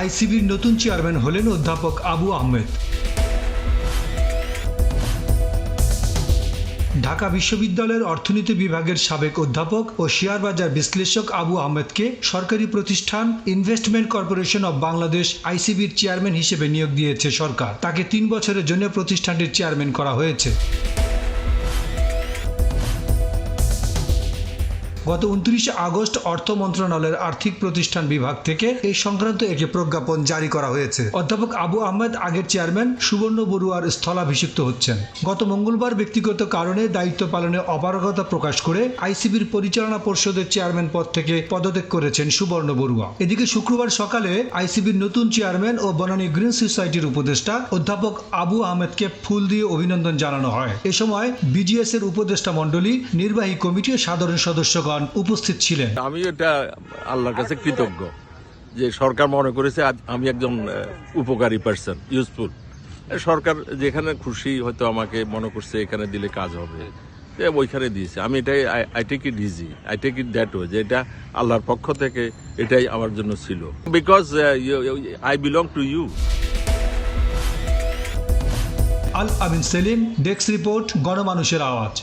আইসিবির নতুন চেয়ারম্যান হলেন অধ্যাপক আবু আহমেদ। ঢাকা বিশ্ববিদ্যালয়ের অর্থনীতি বিভাগের সাবেক অধ্যাপক ও শেয়ার বাজার বিশ্লেষক আবু আহমেদকে সরকারি প্রতিষ্ঠান ইনভেস্টমেন্ট কর্পোরেশন অব বাংলাদেশ আইসিবির চেয়ারম্যান হিসেবে নিয়োগ দিয়েছে সরকার। তাকে তিন বছরের জন্য প্রতিষ্ঠানটির চেয়ারম্যান করা হয়েছে। গত উনত্রিশে আগস্ট অর্থ মন্ত্রণালয়ের আর্থিক প্রতিষ্ঠান বিভাগ থেকে এই সংক্রান্ত একটি প্রজ্ঞাপন জারি করা হয়েছে। অধ্যাপক আবু আহমেদ, আগের চেয়ারম্যান সুবর্ণ বড়ুয়ার স্থলাভিষিক্ত হচ্ছেন। গত মঙ্গলবার ব্যক্তিগত কারণে দায়িত্ব পালনে অপারগতা প্রকাশ করে আইসিবির পরিচালনা পর্ষদের চেয়ারম্যান পদ থেকে পদত্যাগ করেছেন সুবর্ণ বড়ুয়া এদিকে শুক্রবার সকালে আইসিবির নতুন চেয়ারম্যান ও বনানী গ্রিন সোসাইটির উপদেষ্টা অধ্যাপক আবু আহমেদকে ফুল দিয়ে অভিনন্দন জানানো হয়। এ সময় বিজিএস এর উপদেষ্টা মণ্ডলী, নির্বাহী কমিটি ও সাধারণ সদস্যগণ উপস্থিত ছিলেন। আমি এটা আল্লাহর কাছে কৃতজ্ঞ যে সরকার মনে করেছে আজ আমি একজন উপকারী পার্সন ইউজফুল সরকার যেখানে খুশি হয়তো আমাকে মনে করছে এখানে দিলে কাজ হবে। যে ওইখানে দিয়েছে। আমি এটাই I take it easy I take it that way যে এটা আল্লাহর পক্ষ থেকে এটাই আমার জন্য ছিল। Because I belong to you Al Amin Selim desk report গণমানুষের আওয়াজ।